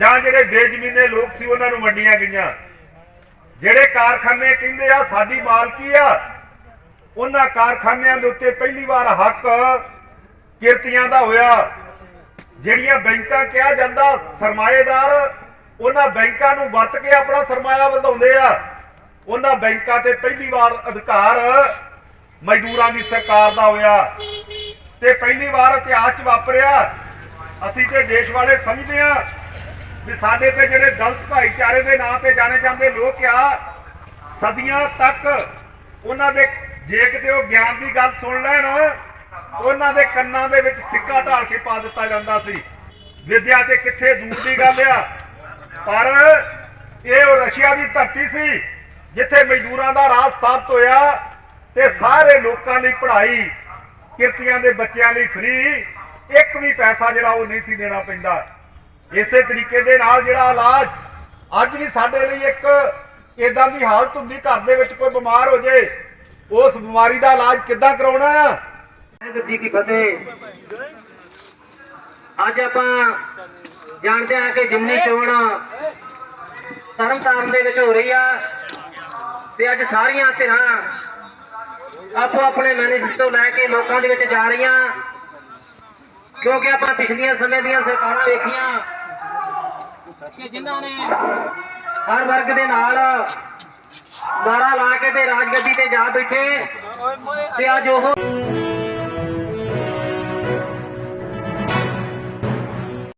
ਜਾਂ ਜਿਹੜੇ ਬੇਜ਼ਮੀਨੇ ਲੋਕ ਸੀ ਉਹਨਾਂ ਨੂੰ ਵੰਡੀਆਂ ਗਈਆਂ। ਜਿਹੜੇ ਕਾਰਖਾਨੇ ਕਹਿੰਦੇ ਆ, ਸਾਡੀ ਮਾਲਕੀ ਆ। ਉਹਨਾਂ ਕਾਰਖਾਨਿਆਂ ਦੇ ਉੱਤੇ ਪਹਿਲੀ ਵਾਰ ਹੱਕ ਕਿਰਤੀਆਂ ਦਾ ਹੋਇਆ। ਜਿਹੜੀਆਂ ਬੈਂਕਾਂ ਕਿਹਾ ਜਾਂਦਾ, ਸਰਮਾਏਦਾਰ, ਉਹਨਾਂ ਬੈਂਕਾਂ ਨੂੰ ਵਰਤ ਕੇ ਆਪਣਾ ਸਰਮਾਇਆ ਵਧਾਉਂਦੇ ਆ। ਉਹਨਾਂ ਬੈਂਕਾਂ ਤੇ ਪਹਿਲੀ ਵਾਰ ਅਧਿਕਾਰ ਮਜ਼ਦੂਰਾਂ ਦੀ ਸਰਕਾਰ ਦਾ ਹੋਇਆ। ਤੇ ਪਹਿਲੀ ਵਾਰ ਇਤਿਹਾਸ 'ਚ ਵਾਪਰਿਆ। ਅਸੀਂ ਤੇ ਦੇਸ਼ ਵਾਲੇ ਸਮਝਦੇ ਆ ਵੀ ਸਾਡੇ ਤੇ ਜਿਹੜੇ ਦਲਿਤ ਭਾਈਚਾਰੇ ਦੇ ਨਾਂ ਤੇ ਜਾਣੇ ਜਾਂਦੇ ਲੋਕ ਆ, ਸਦੀਆਂ ਤੱਕ ਉਹਨਾਂ ਦੇ ਜੇ ਕਿਤੇ ਉਹ ਗਿਆਨ ਦੀ ਗੱਲ ਸੁਣ ਲੈਣ, ਉਹਨਾਂ ਦੇ ਕੰਨਾਂ ਦੇ ਵਿੱਚ ਸਿੱਕਾ ਢਾਲ ਕੇ ਪਾ ਦਿੱਤਾ ਜਾਂਦਾ ਸੀ। ਵਿਦਿਆ ਤੇ ਕਿੱਥੇ ਦੂਰ ਦੀ ਗੱਲ ਆ? ਪਰ ਇਹ ਉਹ ਰਸ਼ੀਆ ਦੀ ਧਰਤੀ ਸੀ ਜਿੱਥੇ ਮਜ਼ਦੂਰਾਂ ਦਾ ਰਾਜ ਸਥਾਪਿਤ ਹੋਇਆ ਤੇ ਸਾਰੇ ਲੋਕਾਂ ਲਈ ਪੜ੍ਹਾਈ, ਕਿਰਤੀਆਂ ਦੇ ਬੱਚਿਆਂ ਲਈ ਫ੍ਰੀ ਇੱਕ ਵੀ ਪੈਸਾ ਜਿਹੜਾ ਉਹ ਨਹੀਂ ਸੀ ਦੇਣਾ ਪੈਂਦਾ। ਇਸੇ ਤਰੀਕੇ ਦੇ ਨਾਲ ਜਿਹੜਾ ਇਲਾਜ ਅੱਜ ਵੀ ਸਾਡੇ ਲਈ ਇੱਕ ਇਦਾਂ ਦੀ ਹਾਲਤ ਹੁੰਦੀ, ਘਰ ਦੇ ਵਿੱਚ ਕੋਈ ਬਿਮਾਰ ਹੋ ਜੇ, ਉਸ ਬਿਮਾਰੀ ਦਾ ਇਲਾਜ ਕਿੱਦਾਂ ਕਰਾਉਣਾ ਆ? ਜੀ ਕੀ ਫਤਿਹ। ਅੱਜ ਆਪਾਂ ਜਾਣਦੇ ਹਾਂ ਕਿ ਜਿਮਨੀ ਚੋਣ ਤਰਨਤਾਰਨ ਦੇ ਵਿੱਚ ਹੋ ਰਹੀ ਆ ਤੇ ਅੱਜ ਸਾਰੀਆਂ ਧਿਰਾਂ ਆਪੋ ਆਪਣੇ ਮੈਨੀਫੈਸਟੋ ਲੈ ਕੇ ਲੋਕਾਂ ਦੇ ਵਿੱਚ ਜਾ ਰਹੀਆਂ। ਕਿਉਂਕਿ ਆਪਾਂ ਪਿਛਲੀਆਂ ਸਮੇਂ ਦੀਆਂ ਸਰਕਾਰਾਂ ਵੇਖੀਆਂ ਕਿ ਜਿਨ੍ਹਾਂ ਨੇ ਹਰ ਵਰਗ ਦੇ ਨਾਲ ਨਾਰਾ ਲਾ ਕੇ ਤੇ ਰਾਜਗੱਦੀ ਤੇ ਜਾ ਬੈਠੇ ਤੇ ਅੱਜ ਉਹ